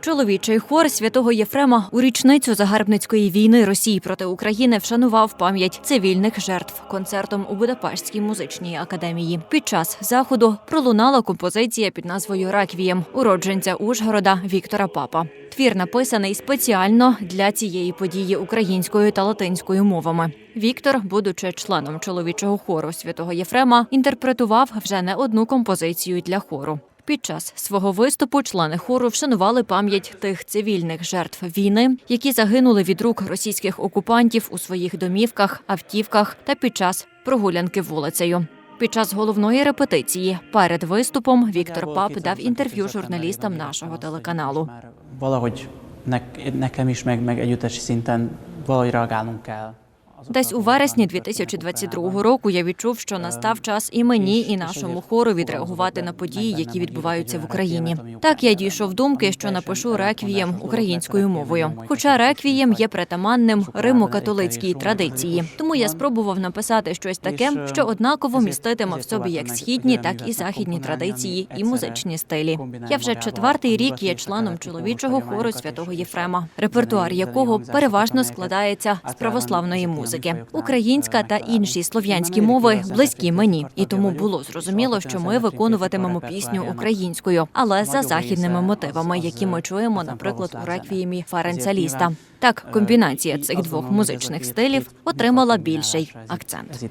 Чоловічий хор святого Єфрема у річницю загарбницької війни Росії проти України вшанував пам'ять цивільних жертв концертом у Будапештській музичній академії. Під час заходу пролунала композиція під назвою Реквієм уродженця Ужгорода Віктора Папа. Твір написаний спеціально для цієї події українською та латинською мовами. Віктор, будучи членом чоловічого хору святого Єфрема, інтерпретував вже не одну композицію для хору. Під час свого виступу члени хору вшанували пам'ять тих цивільних жертв війни, які загинули від рук російських окупантів у своїх домівках, автівках та під час прогулянки вулицею. Під час головної репетиції перед виступом Віктор Пап дав інтерв'ю журналістам нашого телеканалу. Valahogy ne- nekem is, meg, meg együttesi szinten valahogy reagálnunk kell. Десь у вересні 2022 року я відчув, що настав час і мені, і нашому хору відреагувати на події, які відбуваються в Україні. Так я дійшов думки, що напишу реквієм українською мовою. Хоча реквієм є притаманним римо-католицькій традиції, тому я спробував написати щось таке, що однаково міститиме в собі як східні, так і західні традиції і музичні стилі. Я вже четвертий рік є членом чоловічого хору святого Єфрема, репертуар якого переважно складається з православної музики. Українська та інші слов'янські мови близькі мені, і тому було зрозуміло, що ми виконуватимемо пісню українською, але за західними мотивами, які ми чуємо, наприклад, у реквіємі Ференца Ліста. Так, комбінація цих двох музичних стилів отримала більший акцент.